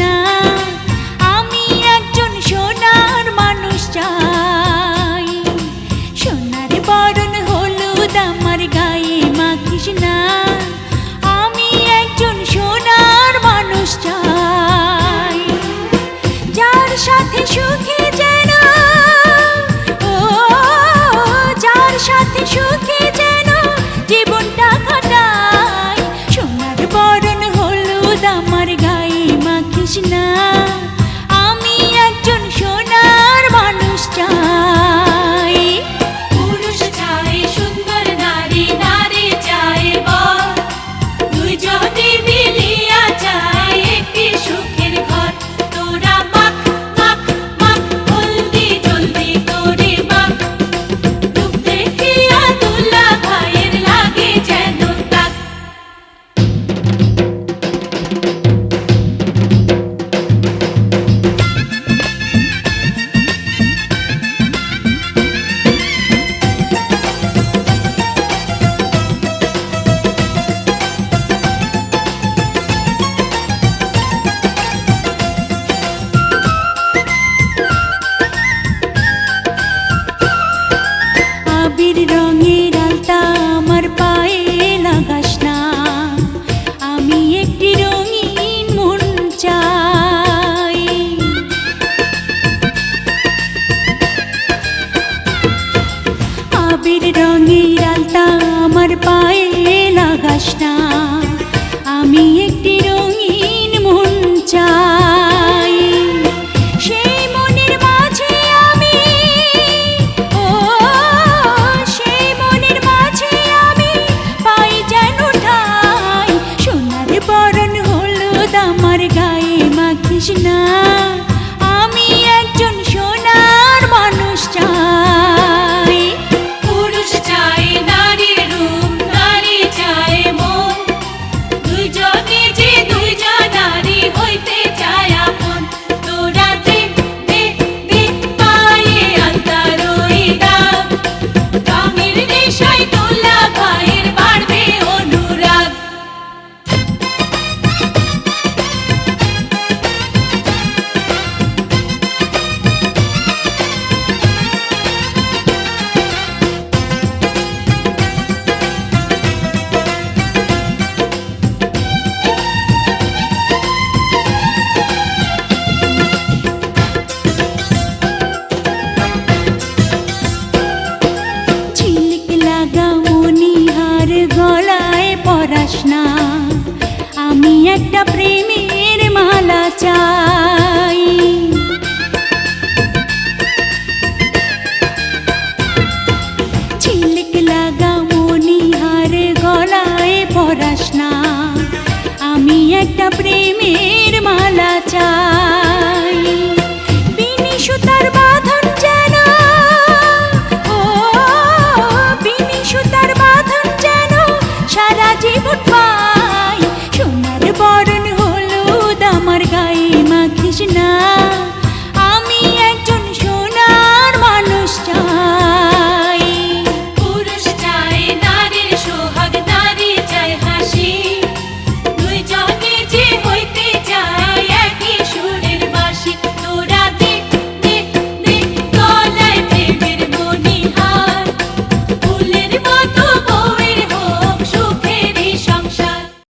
না, আমি একজন সোনার মানুষ চাই। সোনার বরণ হলুদ আমার গায়ে মাখিস না, আমি একজন সোনার মানুষ চাই। যার সাথে সুখে যেন, ও, যার সাথে সুখে মানুষ আবির রঙের আলতা আমার পায়ে লাগাস না। আমি একটি রঙিন মন চাই। সেই মনের মাঝে আমি, ও, সেই মনের মাঝে আমি পাই যেন ঠাই। সোনার বরণ হলুদ আমার গায়ে মাখিস না। একটা প্রেমের মালা চাই। ঝিলিক লাগা মনিহার গলায় পরাস না। আমি একটা প্রেমের মালা চাই। বিনি সুতার বাঁধন যেন, ও বিনি সুতার বাঁধন যেন সারা জীবন পাই